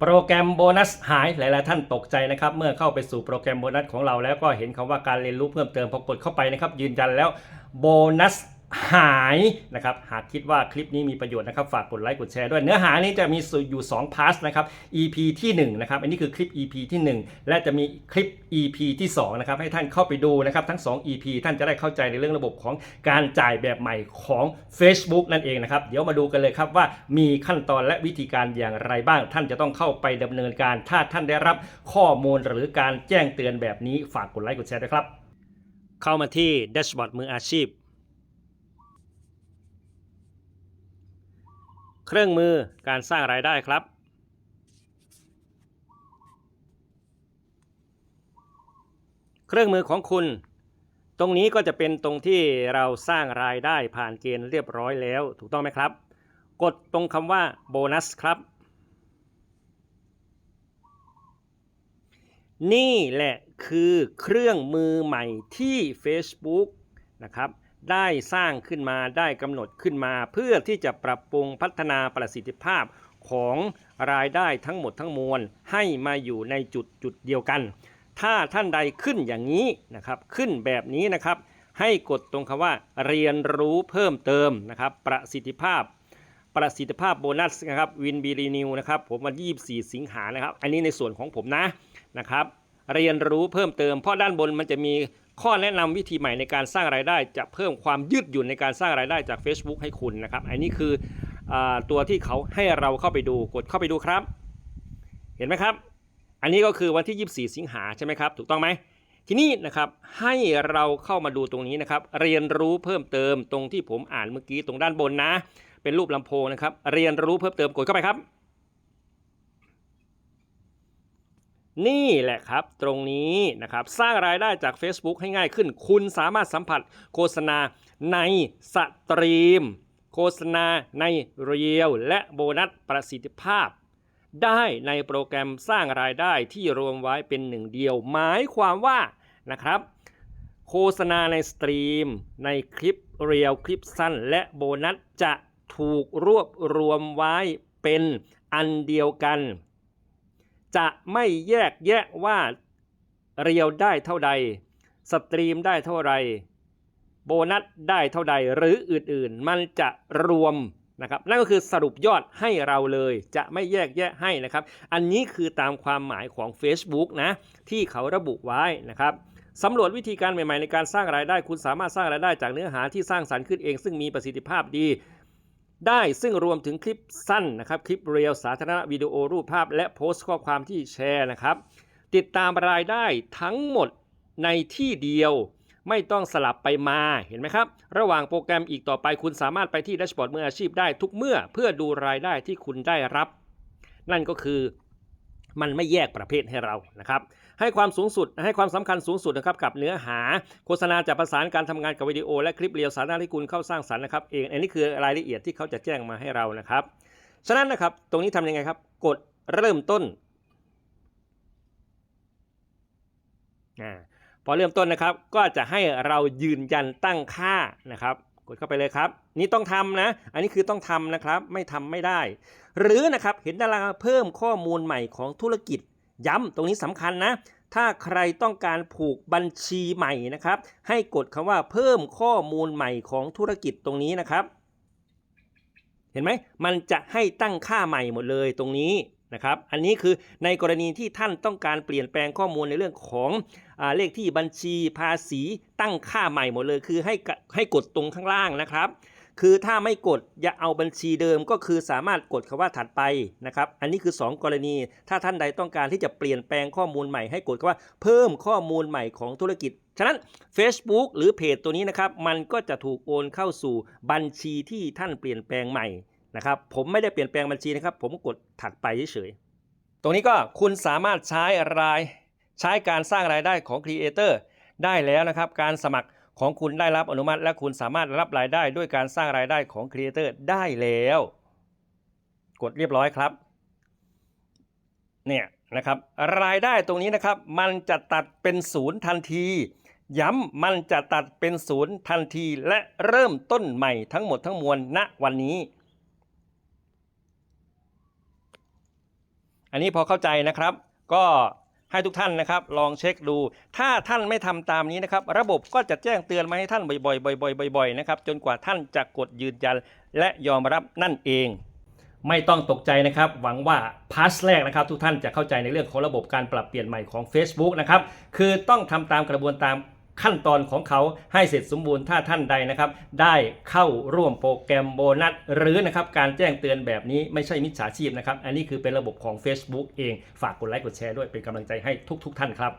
โปรแกรมโบนัสหายหลาย ๆ ท่านตกใจนะครับ เมื่อเข้าไปสู่โปรแกรมโบนัสของเราแล้วก็เห็นคำว่าการเรียนรู้เพิ่มเติมพอกดเข้าไปนะครับ ยืนยันแล้วโบนัส หายนะครับหากคิดว่าคลิปนี้มีประโยชน์นะครับ ฝากกดไลค์กดแชร์ด้วย เนื้อหานี้จะมีอยู่2พาร์ทนะครับ EP ที่1นะครับอันนี้คือคลิป EP ที่ 1 และจะมีคลิป EP ที่2นะครับให้ท่านเข้าไปดูนะครับทั้ง 2 EP ท่านจะได้เข้าใจในเรื่องระบบของการจ่ายแบบใหม่ของ Facebook นั่นเองนะครับ เดี๋ยวมาดูกันเลยครับว่ามีขั้นตอนและวิธีการอย่างไรบ้าง ท่านจะต้องเข้าไปดำเนินการ ถ้าท่านได้รับข้อมูลหรือการแจ้งเตือนแบบนี้ฝากกดไลค์กดแชร์ด้วยครับ เข้ามาที่แดชบอร์ดมืออาชีพ เครื่องมือการสร้างรายได้ครับ เครื่องมือของคุณ ตรงนี้ก็จะเป็นตรงที่เราสร้างรายได้ผ่านเกณฑ์เรียบร้อยแล้ว ถูกต้องไหมครับ กดตรงคำว่าโบนัสครับ นี่แหละคือเครื่องมือใหม่ที่ Facebook นะครับ ได้สร้างขึ้นมาได้กำหนดขึ้นมา เพื่อที่จะปรับปรุงพัฒนาประสิทธิภาพของรายได้ทั้งหมดทั้งมวล ให้มาอยู่ในจุดจุดเดียวกัน ถ้าท่านใดขึ้นอย่างนี้นะครับขึ้นแบบนี้นะครับ ให้กดตรงคำว่า เรียนรู้เพิ่มเติมนะครับ ประสิทธิภาพประสิทธิภาพโบนัสนะครับวินบีรีนิวนะครับผมวันที่24 สิงหานะครับ อันนี้ในส่วนของผมนะนะครับ เรียนรู้เพิ่มเติม เพราะด้านบนมันจะมีข้อแนะนำวิธีใหม่ในการสร้างรายได้ จะเพิ่มความยืดหยุ่นในการสร้างรายได้จาก Facebook ให้คุณนะครับ อันนี้คืออตัวที่เขาให้เราเข้าไปดูกดเข้าไปดูครับ เห็นไหมครับ อันนี้ก็คือวันที่ 24 สิงหาใช่ไหมครับ ถูกต้องไหมทีนี้นะครับให้เราเข้ามาดูตรงนี้นะครับ เรียนรู้เพิ่มเติมตรงที่ผมอ่านเมื่อกี้ตรงด้านบนนะ เป็นรูปลำโพงนะครับ เรียนรู้เพิ่มเติมกดเข้าไปครับ นี่แหละครับ ตรงนี้นะครับสร้างรายได้จาก Facebook ให้ง่ายขึ้น คุณสามารถสัมผัสโฆษณาในสตรีม โฆษณาในเรียลและโบนัสประสิทธิภาพ ได้ในโปรแกรมสร้างรายได้ที่รวมไว้เป็นหนึ่งเดียว หมายความว่านะครับโฆษณาในสตรีม ในคลิปเรียลคลิปสั้น และโบนัสจะถูกรวบรวมไว้เป็นอันเดียวกัน จะไม่แยกแยะว่าเรียวได้เท่าใด สตรีมได้เท่าไร โบนัสได้เท่าใดหรืออื่นๆ มันจะรวมนะครับนั่นก็คือสรุปยอดให้เราเลยจะไม่แยกแยะให้นะครับ อันนี้คือตามความหมายของ Facebook นะ ที่เขาระบุไว้นะครับสำรวจวิธีการใหม่ๆในการสร้างรายได้ คุณสามารถสร้างรายได้จากเนื้อหาที่สร้างสรรค์ขึ้นเอง ซึ่งมีประสิทธิภาพดี ได้ซึ่งรวมถึงคลิปสั้นนะครับคลิปเรียลสาธารณะวิดีโอรูปภาพ และโพสต์ข้อความที่แชร์นะครับ ติดตามรายได้ทั้งหมดในที่เดียว ไม่ต้องสลับไปมาเห็นไหมครับ ระหว่างโปรแกรมอีกต่อไปคุณสามารถไปที่แดชบอร์ดมืออาชีพได้ทุกเมื่อเพื่อดูรายได้ที่คุณได้รับ นั่นก็คือมันไม่แยกประเภทให้เรานะครับ ให้ความสูงสุด ให้ความสำคัญสูงสุดนะครับกับเนื้อหา โฆษณาจะประสานการทำงานกับวิดีโอ และคลิปเรียวสารณะที่คุณเข้าสร้างสรรค์นะครับเองอันนี้คือรายละเอียดที่เขาจะแจ้งมาให้เรานะครับ ฉะนั้นนะครับตรงนี้ทำยังไงครับ กดเริ่มต้นอาพอเริ่มต้นนะครับ ก็จะให้เรายืนยันตั้งค่านะครับกดเข้าไปเลยครับ นี่ต้องทำนะ อันนี้คือต้องทำนะครับ ไม่ทำไม่ได้ หรือนะครับ เห็นดาราเพิ่มข้อมูลใหม่ของธุรกิจ ย้ำตรงนี้สำคัญนะ ถ้าใครต้องการผูกบัญชีใหม่นะครับ ให้กดคำว่าเพิ่มข้อมูลใหม่ของธุรกิจตรงนี้นะครับ เห็นไหมมันจะให้ตั้งค่าใหม่หมดเลยตรงนี้นะครับ อันนี้คือในกรณีที่ท่านต้องการเปลี่ยนแปลงข้อมูลในเรื่องของอเลขที่บัญชีภาษีตั้งค่าใหม่หมดเลย คือให้ให้กดตรงข้างล่างนะครับ คือถ้าไม่กดอย่าเอาบัญชีเดิมก็คือสามารถกดคำว่าถัดไปนะครับ อันนี้คือ 2 กรณี ถ้าท่านใดต้องการที่จะเปลี่ยนแปลงข้อมูลใหม่ให้กดคำว่าเพิ่มข้อมูลใหม่ของธุรกิจ ฉะนั้น Facebook หรือเพจตัวนี้นะครับมันก็จะถูกโอนเข้าสู่บัญชีที่ท่านเปลี่ยนแปลงใหม่นะครับผมไม่ได้เปลี่ยนแปลงบัญชีนะครับ ผมกดถัดไปเฉยๆตรงนี้ก็คุณสามารถใช้ราย ใช้การสร้างรายได้ของ Creator ได้แล้วนะครับ การสมัคร ของคุณได้รับอนุมัติและคุณสามารถรับรายได้ด้วยการสร้างรายได้ของ Creator ได้แล้ว กดเรียบร้อยครับ เนี่ยนะครับรายได้ตรงนี้นะครับ มันจะตัดเป็นศูนย์ทันที ย้ำมันจะตัดเป็นศูนย์ทันทีและเริ่มต้นใหม่ทั้งหมดทั้งมวลณวันนี้ อันนี้พอเข้าใจนะครับ ก็ ให้ทุกท่านนะครับลองเช็คดู ถ้าท่านไม่ทำตามนี้นะครับ ระบบก็จะแจ้งเตือนมาให้ท่านบ่อยๆบ่อยๆบ่อยๆนะครับจนกว่าท่านจะกดยืนยันและยอมรับนั่นเอง ไม่ต้องตกใจนะครับ หวังว่าพาสแรกนะครับ ทุกท่านจะเข้าใจในเรื่องของระบบการปรับเปลี่ยนใหม่ของ Facebook นะครับคือต้องทำตามกระบวนตาม ขั้นตอนของเขาให้เสร็จสมบูรณ์ถ้าท่านใดนะครับ ได้เข้าร่วมโปรแกรมโบนัส หรือนะครับการแจ้งเตือนแบบนี้ไม่ใช่มิจฉาชีพนะครับ อันนี้คือเป็นระบบของ Facebook เอง ฝากกดไลค์กดแชร์ด้วยเป็นกำลังใจให้ทุก ๆ ท่านครับ